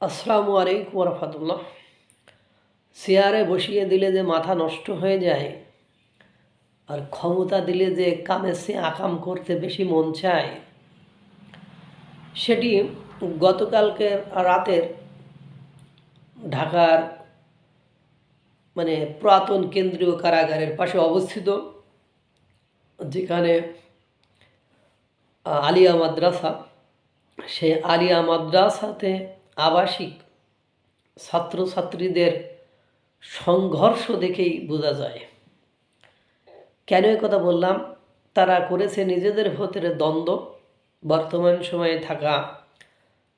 আসসালামু আলাইকুম রহমতুল্লাহ চেয়ারে বসিয়ে দিলে যে মাথা নষ্ট হয়ে যায়, আর ক্ষমতা দিলে যে কামে সে আকাম করতে বেশি মন চায়, সেটি গতকালকে রাতের ঢাকার মানে পুরাতন কেন্দ্রীয় কারাগারের পাশে অবস্থিত, যেখানে আলিয়া মাদ্রাসা, সেই আলিয়া মাদ্রাসাতে আবাসিক ছাত্রছাত্রীদের সংঘর্ষ দেখেই বোঝা যায়। কেন কথা বললাম? তারা করেছে নিজেদের ভেতরে দ্বন্দ্ব। বর্তমান সময়ে থাকা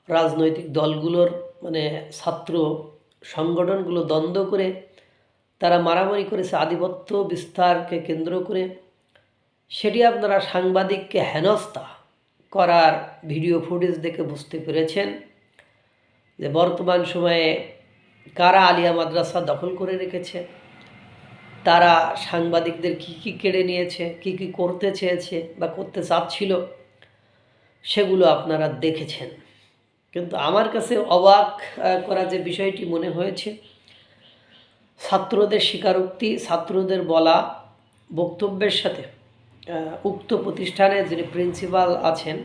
রাজনৈতিক দলগুলোর মানে ছাত্র সংগঠনগুলো দ্বন্দ্ব করে, তারা মারামারি করেছে আধিপত্য বিস্তারকে কেন্দ্র করে। সেটি আপনারা সাংবাদিককে হেনস্থা করার ভিডিও ফুটেজ দেখে বুঝতে পেরেছেন। যে বর্তমান সময়ে কারা আলিয়া মাদ্রাসা দখল করে রেখেছে? তারা সাংবাদিকদের কি কি কেড়ে নিয়েছে? কি কি করতে চেয়েছে বা করতে চাচ্ছিল? সেগুলো আপনারা দেখেছেন। কিন্তু আমার কাছে অবাক করা যে বিষয়টি মনে হয়েছে, ছাত্রদের স্বীকারোক্তি, ছাত্রদের বলা বক্তব্যের সাথে উক্ত প্রতিষ্ঠানের যিনি প্রিন্সিপাল আছেন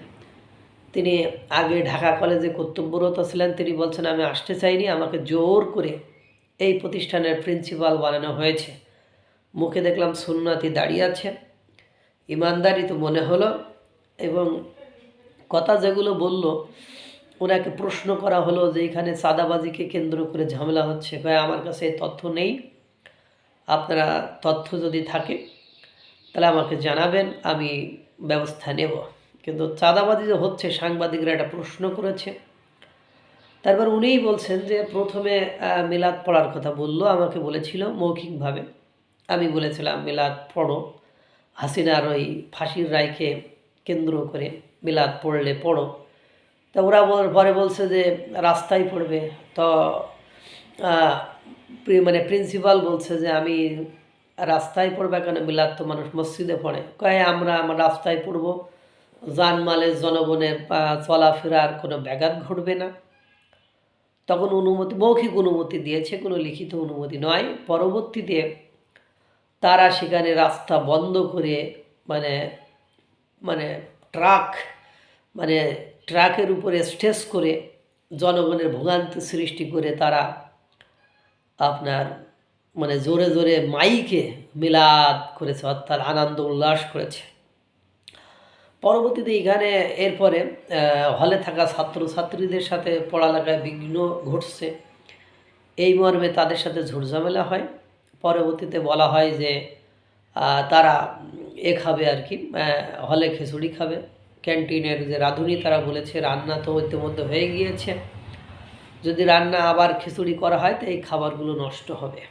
তিনি আগে ঢাকা কলেজে কর্তব্যরত ছিলেন, তিনি বলছেন, আমি আসতে চাইনি, আমাকে জোর করে এই প্রতিষ্ঠানের প্রিন্সিপাল বানানো হয়েছে। মুখে দেখলাম সুন্নাতি দাঁড়িয়ে আছে, ইমানদারি তো মনে হলো, এবং কথা যেগুলো বলল, ওনাকে প্রশ্ন করা হলো যে এখানে চাঁদাবাজিকে কেন্দ্র করে ঝামেলা হচ্ছে। ভাই, আমার কাছে তথ্য নেই। আপনারা তথ্য যদি থাকে, তাহলে আমাকে জানাবেন, আমি ব্যবস্থা নেব। কিন্তু চাঁদাবাজি যে হচ্ছে, সাংবাদিকরা একটা প্রশ্ন করেছে। তারপর উনিই বলছেন যে, প্রথমে মিলাদ পড়ার কথা বলল, আমাকে বলেছিল মৌখিকভাবে। আমি বলেছিলাম, মিলাদ পড়ো। হাসিনার ওই ফাঁসির রায়কে কেন্দ্র করে মিলাদ পড়লে পড়ো। তা ওরা পরে বলছে যে, রাস্তায় পড়বে। তো মানে প্রিন্সিপাল বলছে যে, আমি রাস্তায় পড়বে কেন? মিলাদ তো মানুষ মসজিদে পড়ে। কয়ে, আমরা, আমার রাস্তায় পড়ব। জানমালের জনগণের চলাফেরার কোনো ব্যাঘাত ঘটবে না। তখন অনুমতি, মৌখিক অনুমতি দিয়েছে, কোনো লিখিত অনুমতি নয়। পরবর্তীতে তারা সেখানে রাস্তা বন্ধ করে মানে মানে ট্রাক মানে ট্রাকের উপরে স্টেজ করে জনগণের ভোগান্তি সৃষ্টি করে তারা আপনার মানে জোরে জোরে মাইকে মিলাদ করেছে, অর্থাৎ আনন্দ উল্লাস করেছে। পরবর্তীতে এখানে এরপরে হলে থাকা ছাত্রছাত্রীদের সাথে পড়ালেখায় বিঘ্ন ঘটছে। এই মর্মে তাদের সাথে ঝুটঝামেলা হয়। পরবর্তীতে বলা হয় যে তারা এ খাবে আর কি হলে খিচুড়ি খাবে। ক্যান্টিনের যে রাঁধুনি, তারা বলেছে, রান্না তো ইতিমধ্যে হয়ে গিয়েছে। যদি রান্না আবার খিচুড়ি করা হয়, তো এই খাবারগুলো নষ্ট হবে।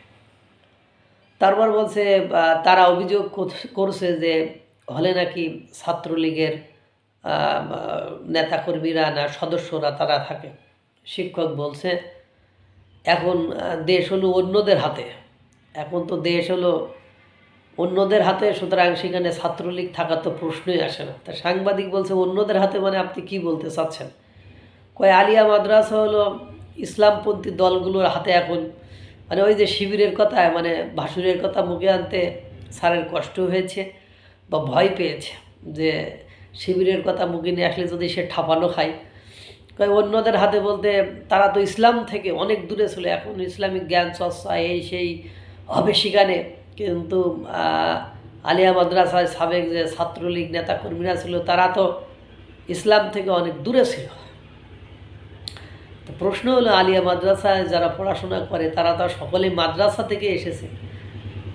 তারপর বলছে তারা অভিযোগ করছে যে হলে নাকি ছাত্রলীগের নেতাকর্মীরা না সদস্যরা তারা থাকে? শিক্ষক বলছে, এখন দেশ হলো অন্যদের হাতে। এখন তো দেশ হলো অন্যদের হাতে, সুতরাং সেখানে ছাত্রলীগ থাকার তো প্রশ্নই আসে না। তা সাংবাদিক বলছে, অন্যদের হাতে মানে আপনি কি বলতে চাচ্ছেন? কয়, আলিয়া মাদ্রাসা হলো ইসলামপন্থী দলগুলোর হাতে এখন। মানে ওই যে শিবিরের কথা মানে ভাসুরের কথা মুখে আনতে স্যারের কষ্ট হয়েছে। বা ভয় পেয়েছে যে শিবিরের কথা মুখে নিয়ে আসলে যদি সে ঠাপানো খায়। কয় অন্যদের হাতে বলতে তারা তো ইসলাম থেকে অনেক দূরে ছিল, এখন ইসলামিক জ্ঞান চর্চা এই সেই হবে সেখানে। কিন্তু আলিয়া মাদ্রাসায় সাবেক যে ছাত্রলীগ নেতাকর্মীরা ছিল, তারা তো ইসলাম থেকে অনেক দূরে ছিল। তো প্রশ্ন হলো, আলিয়া মাদ্রাসায় যারা পড়াশোনা করে, তারা তো সকলেই মাদ্রাসা থেকে এসেছে।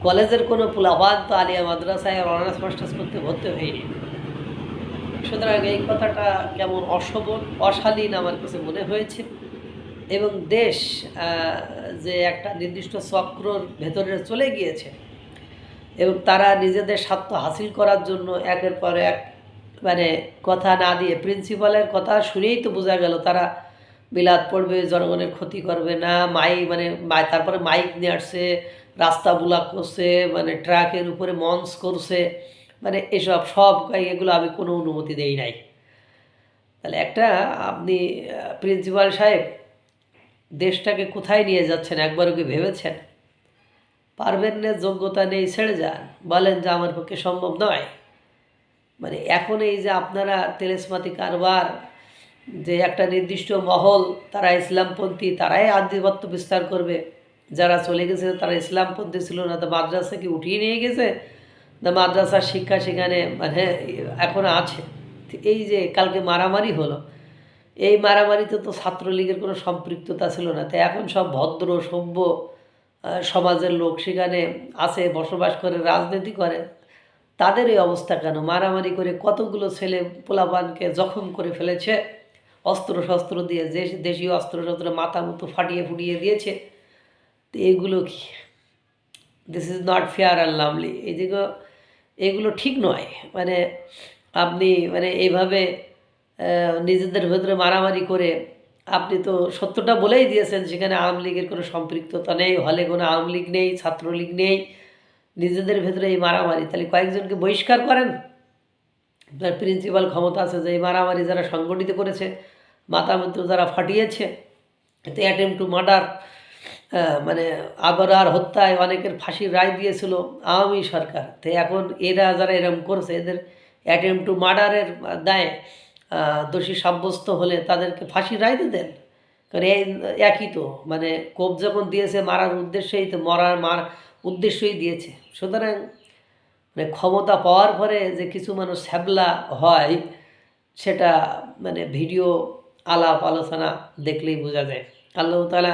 কলেজের কোনো পোলাবান তো আলিয়া মাদ্রাসায় অনার্স, মাস্টার্স করতে ভর্তি হয়নি। সুতরাং এই কথাটা কেমন অশোভন, অশালীন আমার কাছে মনে হয়েছে। এবং দেশ যে একটা নির্দিষ্ট চক্রর ভেতরে চলে গিয়েছে এবং তারা নিজেদের স্বার্থ হাসিল করার জন্য একের পর এক মানে কথা না দিয়ে প্রিন্সিপালের কথা শুনেই তো বোঝা গেল তারা বিলাত পড়বে, জনগণের ক্ষতি করবে না, মাই মানে তারপরে মাইক নিয়ে আসছে রাস্তা ব্লক করছে মানে ট্রাকের উপরে মঞ্চ করছে মানে এসব সব এগুলো আমি কোনো অনুমতি দেই নাই। তাহলে একটা আপনি প্রিন্সিপাল সাহেব দেশটাকে কোথায় নিয়ে যাচ্ছেন একবারও কি ভেবেছেন? পারবেন না, যোগ্যতা নেই, ছেড়ে যান। বলেন যে আমার পক্ষে সম্ভব নয়। মানে এখন এই যে আপনারা তেলেসমাতি কারবার, যে একটা নির্দিষ্ট মহল, তারা ইসলামপন্থী, তারাই আধিপত্য বিস্তার করবে। যারা চলে গেছে তারা ইসলামপন্থী ছিল না, তো মাদ্রাসা কি উঠিয়ে নিয়ে গেছে? না মাদ্রাসার শিক্ষা সেখানে মানে এখন আছে। এই যে কালকে মারামারি হলো, এই মারামারিতে তো ছাত্রলীগের কোনো সম্পৃক্ততা ছিল না। তাই এখন সব ভদ্র, সভ্য সমাজের লোক সেখানে আছে, বসবাস করে, রাজনীতি করে। তাদের এই অবস্থা কেন? মারামারি করে কতগুলো ছেলে পোলাপানকে জখম করে ফেলেছে? অস্ত্র শস্ত্র দিয়ে দেশীয় অস্ত্র শস্ত্র মাথা মতো ফাটিয়ে ফুটিয়ে দিয়েছে। তো এগুলো কি? দিস ইজ নট ফেয়ার আর লাভলি এই যেগুলো এগুলো ঠিক নয়। মানে আপনি মানে এইভাবে নিজেদের ভেতরে মারামারি করে আপনি তো সত্যটা বলেই দিয়েছেন, সেখানে আওয়ামী লীগের কোনো সম্পৃক্ততা নেই, হলে কোনো আওয়ামী লীগ নেই, ছাত্রলীগ নেই, নিজেদের ভেতরে এই মারামারি। তাহলে কয়েকজনকে বহিষ্কার করেন। আপনার প্রিন্সিপাল ক্ষমতা আছে যে এই মারামারি যারা সংগঠিত করেছে মাথা মতো যারা ফাটিয়েছে এতে অ্যাটেম্প টু মার্ডার মানে আবরার হত্যায় অনেকের ফাঁসির রায় দিয়েছিল আওয়ামী সরকার। তো এখন এরা যারা এরকম করছে, এদের অ্যাটেম্প টু মার্ডারের দায়ে দোষী সাব্যস্ত হলে তাদেরকে ফাঁসির রায় দেন। কারণ এই একই তো মানে কোপ যখন দিয়েছে মারার উদ্দেশ্যেই, তো মরার মার উদ্দেশ্যই দিয়েছে। সুতরাং মানে ক্ষমতা পাওয়ার পরে যে কিছু মানুষ ছ্যাবলা হয়, সেটা মানে ভিডিও আলাপ আলোচনা দেখলেই বোঝা যায়। আল্লাহ তালা